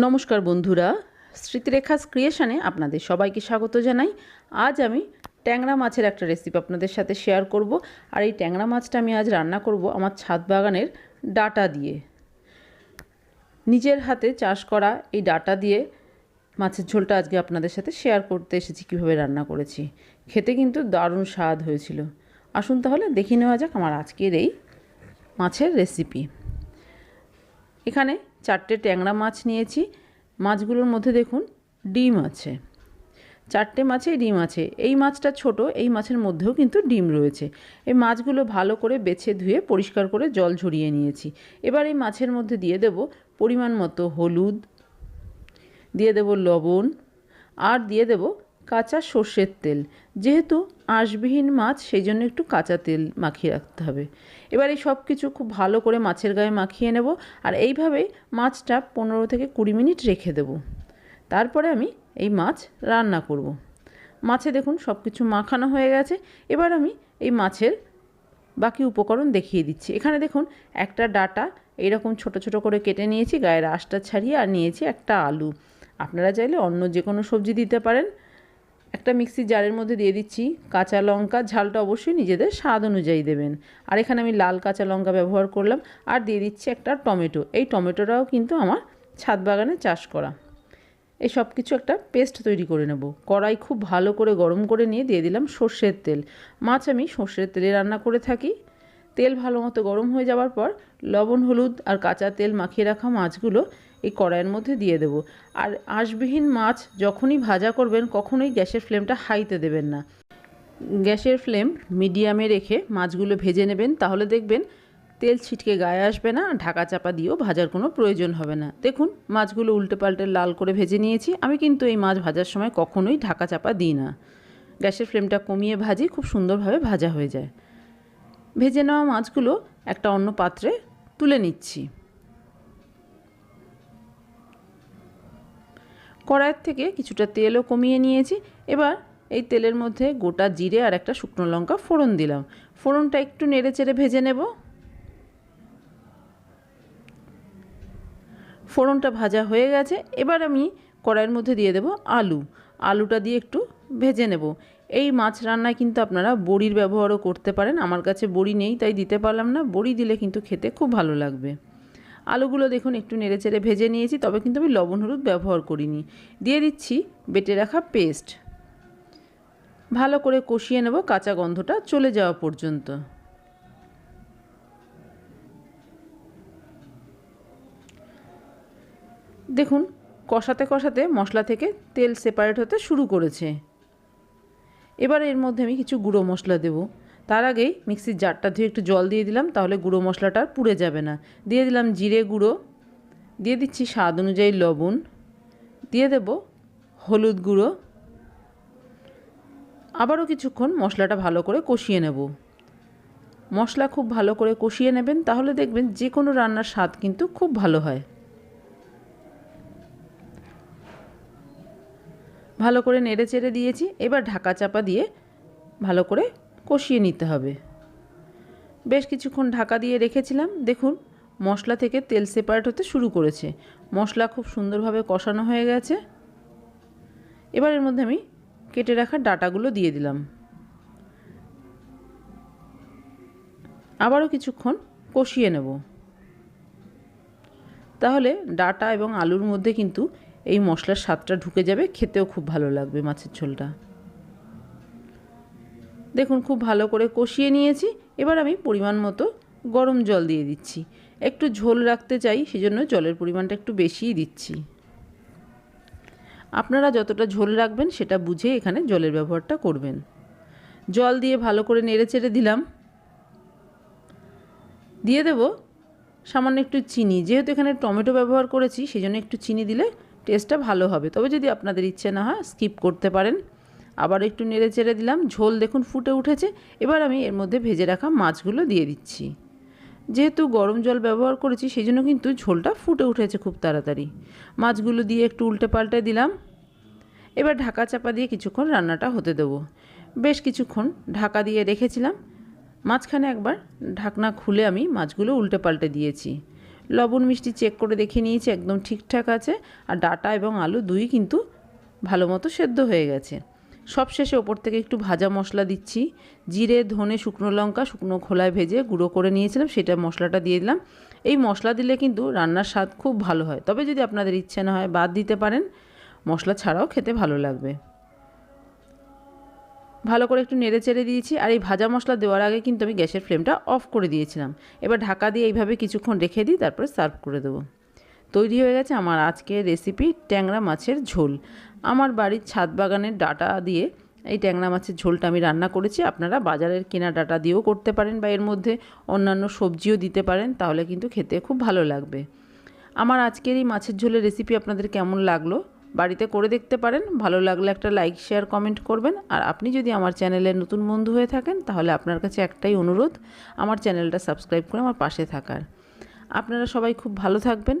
নমস্কার বন্ধুরা, স্মৃতিরেখাস ক্রিয়েশনে আপনাদের সবাইকে স্বাগত জানাই। আজ আমি ট্যাংরা মাছের একটা রেসিপি আপনাদের সাথে শেয়ার করব। আর এই ট্যাংরা মাছটা আমি আজ রান্না করব আমার ছাদ বাগানের ডাটা দিয়ে। নিজের হাতে চাষ করা এই ডাটা দিয়ে মাছের ঝোলটা আজকে আপনাদের সাথে শেয়ার করতে এসেছি, কীভাবে রান্না করেছি। খেতে কিন্তু দারুণ স্বাদ হয়েছিল। আসুন তাহলে দেখে নেওয়া যাক আমার আজকের এই মাছের রেসিপি এখানে চারটে ট্যাংরা মাছ নিয়েছি। মাছগুলোর মধ্যে দেখুন, ডিম আছে। চারটে মাছেই ডিম আছে। এই মাছটা ছোট, এই মাছের মধ্যেও কিন্তু ডিম রয়েছে। এই মাছগুলো ভালো করে বেছে ধুয়ে পরিষ্কার করে জল ঝরিয়ে নিয়েছি। এবার এই মাছের মধ্যে দিয়ে দেব পরিমাণ মতো হলুদ, দিয়ে দেব লবণ, আর দিয়ে দেব কাঁচা সর্ষের তেল। যেহেতু আঁশবিহীন মাছ সেই জন্য একটু কাঁচা তেল মাখিয়ে রাখতে হবে। এবার এই সব কিছু খুব ভালো করে মাছের গায়ে মাখিয়ে নেব আর এইভাবেই মাছটা পনেরো থেকে কুড়ি মিনিট রেখে দেব। তারপরে আমি এই মাছ রান্না করব। মাছে দেখুন সব কিছু মাখানো হয়ে গেছে। এবার আমি এই মাছের বাকি উপকরণ দেখিয়ে দিচ্ছি। এখানে দেখুন একটা ডাটা এইরকম ছোট ছোট করে কেটে নিয়েছি, গায়ের আঁশটা ছাড়িয়ে আর নিয়েছি একটা আলু। আপনারা চাইলে অন্য যে কোনো সবজি দিতে পারেন। একটা মিক্সি জারের মধ্যে দিয়ে দিচ্ছি কাঁচা লঙ্কা। ঝালটা অবশ্যই নিজেদের স্বাদ অনুযায়ী দেবেন। আর এখানে আমি লাল কাঁচা লঙ্কা ব্যবহার করলাম। আর দিয়ে দিচ্ছি একটা টমেটো। এই টমেটোটাও কিন্তু আমার ছাদ বাগানে চাষ করা। এই সব কিছু একটা পেস্ট তৈরি করে নেব। কড়াই খুব ভালো করে গরম করে নিয়ে দিয়ে দিলাম সর্ষের তেল। মাছ আমি সর্ষের তেলে রান্না করে থাকি। তেল ভালো মতো গরম হয়ে যাওয়ার পর লবণ, হলুদ আর কাঁচা তেল মাখিয়ে রাখা মাছগুলো এই কড়াইয়ের মধ্যে দিয়ে দেবো। আর আঁশবিহীন মাছ যখনই ভাজা করবেন, কখনোই গ্যাসের ফ্লেমটা হাইতে দেবেন না। গ্যাসের ফ্লেম মিডিয়ামে রেখে মাছগুলো ভেজে নেবেন, তাহলে দেখবেন তেল ছিটকে গায়ে আসবে না ঢাকা চাপা দিয়েও ভাজার কোনো প্রয়োজন হবে না। দেখুন, মাছগুলো উল্টে পাল্টে লাল করে ভেজে নিয়েছি। আমি কিন্তু এই মাছ ভাজার সময় কখনোই ঢাকা চাপা দিই না। গ্যাসের ফ্লেমটা কমিয়ে ভাজি, খুব সুন্দরভাবে ভাজা হয়ে যায়। ভেজে নেওয়া মাছগুলো একটা অন্য পাত্রে তুলে নিচ্ছি। কড়াইয়ের থেকে কিছুটা তেলও কমিয়ে নিয়েছি। এবার এই তেলের মধ্যে গোটা জিরে আর একটা শুকনো লঙ্কা ফোড়ন দিলাম। ফোড়নটা একটু নেড়ে চেড়ে ভেজে নেব। ফোড়নটা ভাজা হয়ে গেছে। এবার আমি কড়াইয়ের মধ্যে দিয়ে দেব আলু। আলুটা দিয়ে একটু ভেজে নেব। এই মাছ রান্নায় কিন্তু আপনারা বড়ির ব্যবহারও করতে পারেন। আমার কাছে বড়ি নেই, তাই দিতে পারলাম না। বড়ি দিলে কিন্তু খেতে খুব ভালো লাগবে। আলুগুলো দেখুন একটু নেড়ে চেড়ে ভেজে নিয়েছি, তবে কিন্তু আমি লবণ হলুদ ব্যবহার করিনি। দিয়ে দিচ্ছি বেটে রাখা পেস্ট। ভালো করে কষিয়ে নেব, কাঁচা গন্ধটা চলে যাওয়া পর্যন্ত। দেখুন, কষাতে কষাতে মশলা থেকে তেল সেপারেট হতে শুরু করেছে। এবার এর মধ্যে আমি কিছু গুঁড়ো মশলা দেব। তার আগেই মিক্সির জারটা ধুয়ে একটু জল দিয়ে দিলাম, তাহলে গুঁড়ো মশলাটা আর পুড়ে যাবে না। দিয়ে দিলাম জিরে গুঁড়ো, দিয়ে দিচ্ছি স্বাদ অনুযায়ী লবণ, দিয়ে দেব হলুদ গুঁড়ো। আবারও কিছুক্ষণ মশলাটা ভালো করে কষিয়ে নেব। মশলা খুব ভালো করে কষিয়ে নেবেন, তাহলে দেখবেন যে কোনো রান্নার স্বাদ কিন্তু খুব ভালো হয়। ভালো করে নেড়ে চেড়ে দিয়েছি, এবার ঢাকা চাপা দিয়ে ভালো করে কষিয়ে নিতে হবে। বেশ কিছুক্ষণ ঢাকা দিয়ে রেখেছিলাম। দেখুন, মশলা থেকে তেল সেপারেট হতে শুরু করেছে। মশলা খুব সুন্দরভাবে কষানো হয়ে গেছে। এবার এর মধ্যে আমি কেটে রাখা ডাটাগুলো দিয়ে দিলাম। আবারও কিছুক্ষণ কষিয়ে নেব। তাহলে ডাটা এবং আলুর মধ্যে কিন্তু এই মশলার স্বাদটা ঢুকে যাবে। খেতেও খুব ভালো লাগবে মাছের ঝোলটা। দেখুন খুব ভালো করে কষিয়ে নিয়েছি। এবার আমি পরিমাণ মতো গরম জল দিয়ে দিচ্ছি। একটু ঝোল রাখতে চাই, সেজন্য জলের পরিমাণটা একটু বেশিই দিচ্ছি। আপনারা যতটা ঝোল রাখবেন, সেটা বুঝে এখানে জলের ব্যবহারটা করবেন। জল দিয়ে ভালো করে নেড়ে চেড়ে দিলাম। দিয়ে দেব সামান্য একটু চিনি। যেহেতু এখানে টমেটো ব্যবহার করেছি সেই জন্য একটু চিনি দিলে টেস্টটা ভালো হবে। তবে যদি আপনাদের ইচ্ছে না হয় স্কিপ করতে পারেন। আবার একটু নেড়ে চেড়ে দিলাম, ঝোল দেখুন ফুটে উঠেছে, এবার আমি এর মধ্যে ভেজে রাখা মাছগুলো দিয়ে দিচ্ছি। যেহেতু গরম জল ব্যবহার করেছি সেই জন্য কিন্তু ঝোলটা ফুটে উঠেছে খুব তাড়াতাড়ি। মাছগুলো দিয়ে একটু উল্টে পাল্টে দিলাম। এবার ঢাকা চাপা দিয়ে কিছুক্ষণ রান্নাটা হতে দেবো। বেশ কিছুক্ষণ ঢাকা দিয়ে রেখেছিলাম। মাঝখানে একবার ঢাকনা খুলে আমি মাছগুলো উল্টে পাল্টে দিয়েছি। লবণ মিষ্টি চেক করে দেখে নিয়েছি, একদম ঠিকঠাক আছে, আর ডাটা এবং আলু দুই কিন্তু ভালো মতো সেদ্ধ হয়ে গেছে। সবশেষে ওপর থেকে একটু ভাজা মশলা দিচ্ছি। জিরে, ধনে, শুকনো লঙ্কা, শুকনো খোলায় ভেজে গুঁড়ো করে নিয়েছিলাম, সেটা মশলাটা দিয়ে দিলাম। এই মশলা দিলে কিন্তু রান্নার স্বাদ খুব ভালো হয়। তবে যদি আপনাদের ইচ্ছে না হয়, বাদ দিতে পারেন। মশলা ছাড়াও খেতে ভালো লাগবে। ভালো করে একটু নেড়ে চেড়ে দিয়েছি আর এই ভাজা মশলা দেওয়ার আগে কিন্তু আমি গ্যাসের ফ্লেমটা অফ করে দিয়েছিলাম। এবার ঢাকা দিয়ে এইভাবে কিছুক্ষণ রেখে দিই, তারপরে সার্ভ করে দেবো। তৈরি হয়ে গেছে আমার আজকের রেসিপি ট্যাংরা মাছের ঝোল। আমার বাড়ির ছাদ বাগানের ডাটা দিয়ে এই ট্যাংরা মাছের ঝোলটা আমি রান্না করেছি। আপনারা বাজারের কেনা ডাটা দিয়েও করতে পারেন বা এর মধ্যে অন্যান্য সবজিও দিতে পারেন, তাহলে কিন্তু খেতে খুব ভালো লাগবে। আমার আজকের এই মাছের ঝোলের রেসিপি আপনাদের কেমন লাগল? বাড়িতে করে দেখতে পারেন। ভালো লাগলে একটা লাইক শেয়ার কমেন্ট করবেন। আর আপনি যদি আমার চ্যানেলে নতুন বন্ধু হয়ে থাকেন, তাহলে আপনার কাছে একটাই অনুরোধ, আমার চ্যানেলটা সাবস্ক্রাইব করে আমার পাশে থাকার। আপনারা সবাই খুব ভালো থাকবেন।